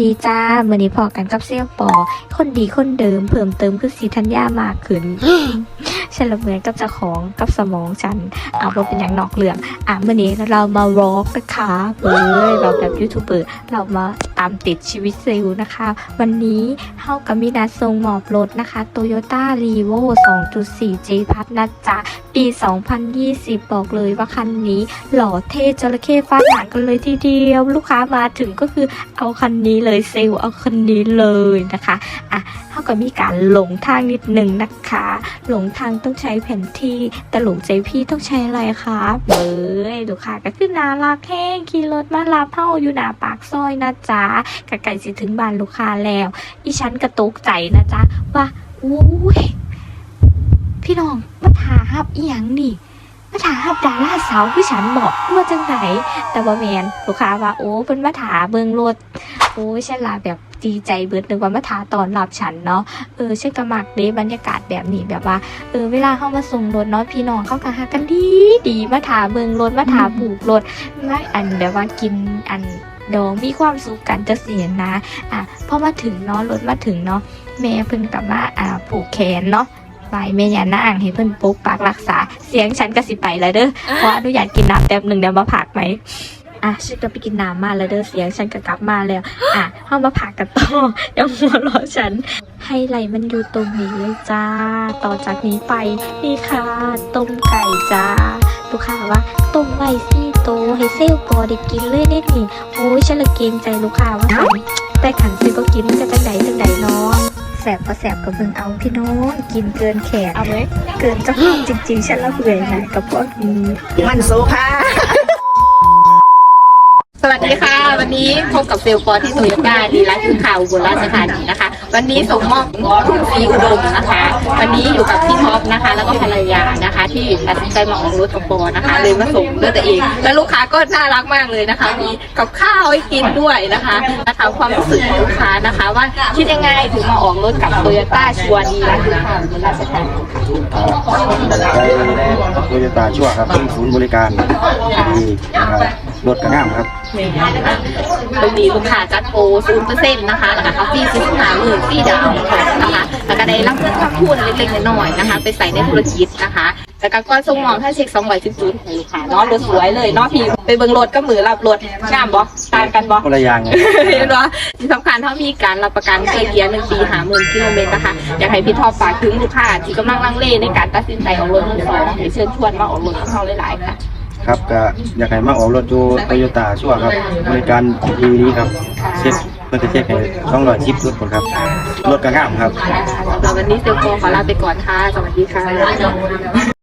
ดีจ้าเมื่อนี้พอกันกับเซี่ยวปอ คนดีคนเดิมเพิ่มเติมคือสีธัญญามากขึ้น ฉันละเมือนกับเจ้าของกับสมองฉันอ่าเราเป็นอย่างนอกเรื่องอะเมื่อนี้เรามาร็อกนะคะเอ้ยเราแบบยูทูบเบอร์เรามาตามติดชีวิตเซลล์นะคะ วันนี้เฮากับมีนัดทรงหมอบรถนะคะ Toyota r e v o 2.4 J พัดนะจ๊ะปี 2020 บอกเลยว่าคันนี้หล่อเท่จระเข้ฟาดหางกันเลยทีเดียว ลูกค้ามาถึงก็คือเอาคันนี้เลยเซลเอาคันนี้เลยนะคะอะเท่ากับมีการหลงทางนิดหนึ่งนะคะ หลงทางต้องใช้แผนที่แต่หลงใจพี่ต้องใช้อะไรคะเบ้ยลูกค้าก็คือนารักแห้งขี่รถมารับเฮาอยู่หน้าปากซอยนะจ๊ะกไก่สิถึงบ้านลูกค้าแล้ว อีฉันกระตุกใจนะจ๊ะว่าอุ้ยพี่น้องมาถาฮับอีหยังนี่มาถาหับดาราสาวคือฉันบอกว่าจังไหนแต่ว่าแมนลูกค้าว่าโอ้เป็นมาถาเบิงรถโอ้ยฉันลาแบบ ดีใจเบิดนึกว่ามาถาตอนรับฉันเนาะเออฉันก็มักเด้บรรยากาศแบบนี้แบบว่าเออเวลาเข้ามาส่งรถเนาะพี่น้องเขาก็หากันดีดีมาถาเบิงรถมาถาปลูกรถมาอันแบบว่ากินอันดองมีความสุขกันจะเสียนะอะพอมาถึงเนาะรถมาถึงเนาะแม่เพิ่งกลับมาอ่าผูกแขนเนาะไปแม่ยานางให้เพิ่นปกปักรักษา เสียงฉันก็สิไปแล้วเด้อเพราะอนุญาตกินน้ำแป๊บหนึ่งเดี๋ยวมาผักไหม อะฉันก็ไปกินน้ำมาแล้วเด้อเสียงฉันก็กลับมาแล้ว อะเข้ามาผักกันต่อยังหัวเรอฉันให้ไหลมันอยู่ตรงนี้เลยจ้า ต่อจากนี้ไปนี่ค่ะต้มไก่จ้าลูกค้าว่าต้มไว้ซี่โตให้เซลลปอได้กินเลยเด้นี่โอ้ยฉันละเกรงใจลูกค้าว่าสั่นแต่ขันซื้อก็กินจะจังใดจังใดเนาะแสบก็แสบกับเบิ่งเอาพี่น้องกินเกินแขกเอาไหมเกินเจ้าของจริงๆ ฉันละเบื่อหน่ายกับพวกนี้มันโซภา สวัสดีค่ะ วันนี้พบกับเซลล์ปอที่โตโยต้าดีรัชคือข่าวอุบลราชธานีนะคะ วันนี้ส่งมอบทุนสีอุดมนะคะ วันนี้อยู่กับพี่ท็อปนะคะ แล้วก็ภรรยานะคะ ที่ตัดสินใจมาออกรถกับปอนะคะ เลยมาส่งด้วยตัวเอง แล้วลูกค้าก็น่ารักมากเลยนะคะ มีกับข้าวให้กินด้วยนะคะมาถามความรู้สึกของลูกค้านะคะ ว่าคิดยังไงถึงมาออกรถกับโตโยต้าชัวร์ดีรัชคือข่าวอุบลราชธานีค่ะโตโยต้าชั่วครับเป็นศูนย์บริการดีนะครับ รถกระง่ามครับ ตรงนี้ลูกค้าจัดโปรศูนย์เปอร์เซ็นต์นะคะแล้วก็คาฟี่ซื้อหาหมื่นฟี่ดาวนะคะแล้วก็ได้รับเงินค่าพูนเล็กๆน้อยๆนะคะ ไปใส่ในธุรกิจนะคะแล้วก็ก้อนส่งมองถ้าเช็คสองร้อยสิบศูนย์ของลูกค้าเนาะรถสวยเลยเนาะพี่ไปเบิ่งรถก็มือรับรถงามบ่ต่างกันบ่ คนละอย่างไง เห็นว่าที่สำคัญเขามีการรับประกันเคยเกียร์หนึ่งปีหาหมื่นกิโลเมตรนะคะ อยากให้พี่ทอปฝากถึงลูกค้าที่กำลังลังเลในการตัดสินใจออกรถมือสองให้เชิญชวนมาออกรถของเขาหลายๆค่ะ ครับก็อยากให้มาออกรถดูโตโยต้าชั่วครับ บริการดีนี้ครับเช็คเพื่อจะเช็คให้ต้องรอยชิปทุกคนครับ รถกระง่ามครับ สำหรับวันนี้เซลโฟขอลาไปก่อนค่ะ สวัสดีค่ะ